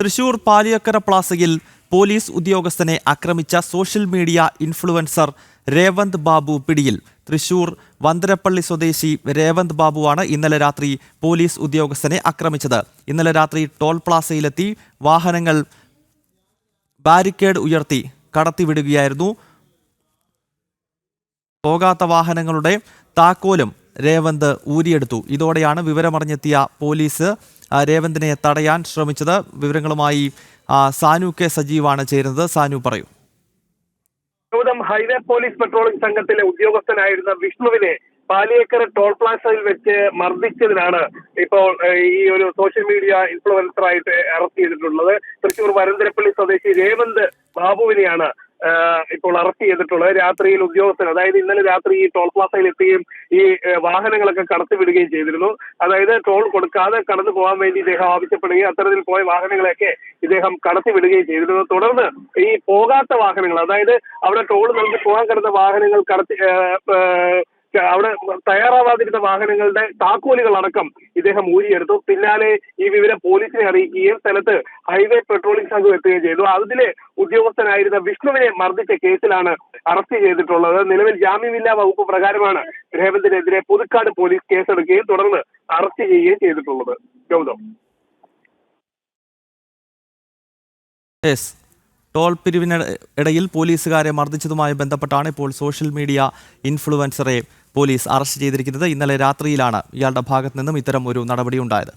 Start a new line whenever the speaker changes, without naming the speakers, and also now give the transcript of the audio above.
Thrissur Paliyekkara പ്ലാസയിൽ police ഉദ്യോഗസ്ഥനെ ആക്രമിച്ച social media influencer Revanth Babu പിടിയിൽ. തൃശൂർ വന്തരപ്പള്ളി സ്വദേശി രേവന്ത് ബാബുവാണ് ഇന്നലെ രാത്രി പോലീസ് ഉദ്യോഗസ്ഥനെ ആക്രമിച്ചത്. ഇന്നലെ രാത്രി ടോൾ പ്ലാസയിലെത്തി വാഹനങ്ങൾ ബാരിക്കേഡ് ഉയർത്തി കടത്തിവിടുകയായിരുന്നു. പോകാത്ത വാഹനങ്ങളുടെ താക്കോലും രേവന്ത് ഊരിയെടുത്തു. ഇതോടെയാണ് വിവരമറിഞ്ഞെത്തിയ പോലീസ് രേവന്തിനെ തടയാൻ ശ്രമിച്ചത്. വിവരങ്ങളുമായി സാനു കെ സജീവാണ് ചേരുന്നത്. സാനു പറയൂ.
ഗൗതം ഹൈവേ പോലീസ് പെട്രോളിംഗ് സംഘത്തിലെ ഉദ്യോഗസ്ഥനായിരുന്ന വിഷ്ണുവിനെ പാലിയേക്കര ടോൾ പ്ലാസയിൽ വെച്ച് മർദ്ദിച്ചതിനാണ് ഇപ്പോൾ ഈ ഒരു സോഷ്യൽ മീഡിയ ഇൻഫ്ലുവൻസറായിട്ട് അറസ്റ്റ് ചെയ്തിട്ടുള്ളത്. തൃശൂർ വരന്തരപ്പള്ളി സ്വദേശി രേവന്ത് ബാബുവിനെയാണ് ഇപ്പോൾ അറസ്റ്റ് ചെയ്തിട്ടുള്ളത്. രാത്രിയിൽ ഉദ്യോഗസ്ഥർ അതായത് ഇന്നലെ രാത്രി ഈ ടോൾ പ്ലാസയിൽ എത്തുകയും ഈ വാഹനങ്ങളൊക്കെ കടത്തിവിടുകയും ചെയ്തിരുന്നു. അതായത് ടോൾ കൊടുക്കാതെ കടന്നു പോകാൻ വേണ്ടി ഇദ്ദേഹം ആവശ്യപ്പെടുകയും അത്തരത്തിൽ പോയ വാഹനങ്ങളെയൊക്കെ ഇദ്ദേഹം കടത്തിവിടുകയും ചെയ്തിരുന്നു. തുടർന്ന് ഈ പോകാത്ത വാഹനങ്ങൾ അതായത് അവിടെ ടോൾ നൽകി പോകാൻ കിടന്ന വാഹനങ്ങൾ കടത്തി തയ്യാറാവാതിരുന്ന വാഹനങ്ങളുടെ താക്കോലുകൾ അടക്കം ഇദ്ദേഹം ഊരിയെടുത്തു. പിന്നാലെ ഈ വിവരം പോലീസിനെ അറിയിക്കുകയും സ്ഥലത്ത് ഹൈവേ പെട്രോളിംഗ് സംഘം എത്തുകയും ചെയ്തു. അതിലെ ഉദ്യോഗസ്ഥനായിരുന്ന വിഷ്ണുവിനെ മർദ്ദിച്ച കേസിലാണ് അറസ്റ്റ് ചെയ്തിട്ടുള്ളത്. നിലവിൽ ജാമ്യമില്ലാ വകുപ്പ് പ്രകാരമാണ് രേവന്തിനെതിരെ പുതുക്കാട് പോലീസ് കേസെടുക്കുകയും തുടർന്ന് അറസ്റ്റ് ചെയ്യുകയും ചെയ്തിട്ടുള്ളത്. ഗൗതം.
ടോൾ പിരിവിന് ഇടയിൽ പോലീസുകാരെ മർദ്ദിച്ചതുമായി ബന്ധപ്പെട്ടാണ് ഇപ്പോൾ സോഷ്യൽ മീഡിയ ഇൻഫ്ലുവൻസറെ പോലീസ് അറസ്റ്റ് ചെയ്തിരിക്കുന്നത് ഇന്നലെ രാത്രിയിലാണ്. ഇയാളുടെ ഭാഗത്തു നിന്നും ഇത്തരം ഒരു നടപടി ഉണ്ടായത്